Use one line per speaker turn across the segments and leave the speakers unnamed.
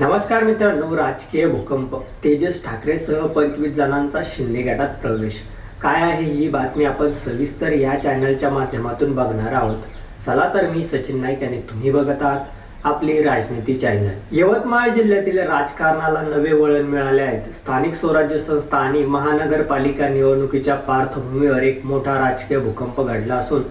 नमस्कार मित्रांनो राजकीय भूकंप. तेजस ठाकरेसह पंचवीस जणांचा शिंदे गटात प्रवेश. काय आहे ही बातमी आपण सविस्तर या चॅनलच्या माध्यमातून बघणार आहोत. चला तर मी सचिन नाईक आणि तुम्ही बघत आहात आपली राजनीती चॅनल यवतमाळ जिल्ह्यातील राजकारणाला नवे वळण मिळाले आहेत. स्थानिक स्वराज्य संस्था आणि महानगरपालिका निवडणुकीच्या पार्श्वभूमीवर एक मोठा राजकीय भूकंप घडला असून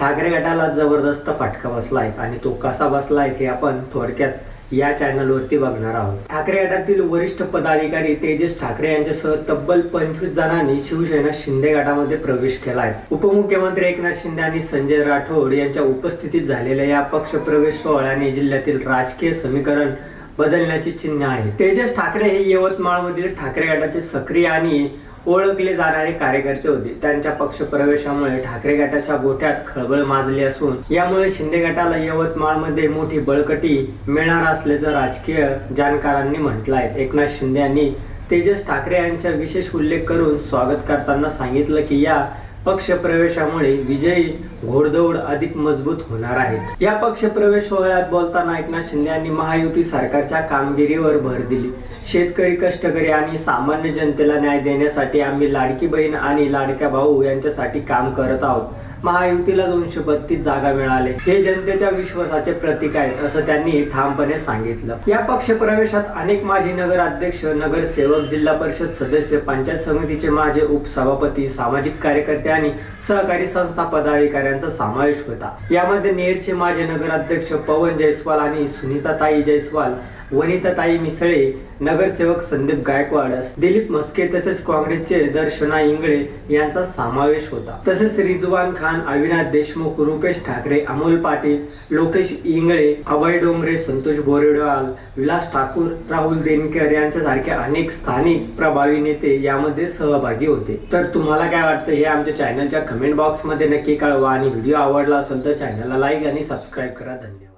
ठाकरे गटाला जबरदस्त फटका बसला आहे आणि तो कसा बसला आहे हे आपण थोडक्यात या चॅनलवरती बघणार आहोत. ठाकरे गटातील वरिष्ठ पदाधिकारी तेजस ठाकरे यांच्यासह तब्बल पंचवीस जणांनी शिवसेना शिंदे गटामध्ये प्रवेश केला आहे उपमुख्यमंत्री एकनाथ शिंदे आणि संजय राठोड यांच्या उपस्थितीत झालेल्या या पक्ष प्रवेश सोहळ्याने जिल्ह्यातील राजकीय समीकरण बदलण्याची चिन्ह आहे. तेजस ठाकरे हे यवतमाळमधील ठाकरे गटाचे सक्रिय आणि ओळखले जाणारे कार्यकर्ते होते. त्यांच्या पक्ष प्रवेशामुळे ठाकरे गटाच्या गोठ्यात खळबळ माजली असून यामुळे शिंदे गटाला यवतमाळमध्ये मोठी बळकटी मिळणार असल्याचं राजकीय जाणकारांनी म्हटलं आहे एकनाथ शिंदे यांनी तेजस ठाकरे यांचा विशेष उल्लेख करून स्वागत करताना सांगितलं की या पक्ष प्रवेशामुळे विजयी घोडदौड अधिक मजबूत होणार आहे. या पक्ष प्रवेश सोहळ्यात बोलताना एकनाथ शिंदे यांनी महायुती सरकारच्या कामगिरीवर भर दिली. शेतकरी कष्टकरी आणि सामान्य जनतेला न्याय देण्यासाठी आम्ही लाडकी बहीण आणि लाडक्या भाऊ यांच्यासाठी काम करत आहोत. महायुतीला दोनशे बत्तीस जागा मिळाले. हे जनतेच्या विश्वासाचे प्रतीक आहेत असं त्यांनी ठामपणे सांगितलं. या पक्ष प्रवेशात अनेक माजी नगराध्यक्ष नगरसेवक जिल्हा परिषद सदस्य पंचायत समितीचे माजी उपसभापती सामाजिक कार्यकर्ते आणि सहकारी संस्था पदाधिकाऱ्यांचा समावेश होता. यामध्ये नेरचे माजी नगराध्यक्ष पवन जयस्वाल आणि सुनीता ताई जयस्वाल वनिताताई मिसळे नगरसेवक संदीप गायकवाड दिलीप मस्के तसेच काँग्रेसचे दर्शना इंगळे यांचा समावेश होता. तसेच रिजवान खान अविनाश देशमुख रुपेश ठाकरे अमोल पाटील लोकेश इंगळे अभय डोंगरे संतोष बोरेडवाल विलास ठाकूर राहुल देनकर यांच्यासारखे अनेक स्थानिक प्रभावी नेते यामध्ये सहभागी होते. तर तुम्हाला काय वाटतं हे आमच्या चॅनलच्या कमेंट बॉक्समध्ये नक्की कळवा आणि व्हिडिओ आवडला असेल तर चॅनलला लाईक आणि सबस्क्राईब करा. धन्यवाद.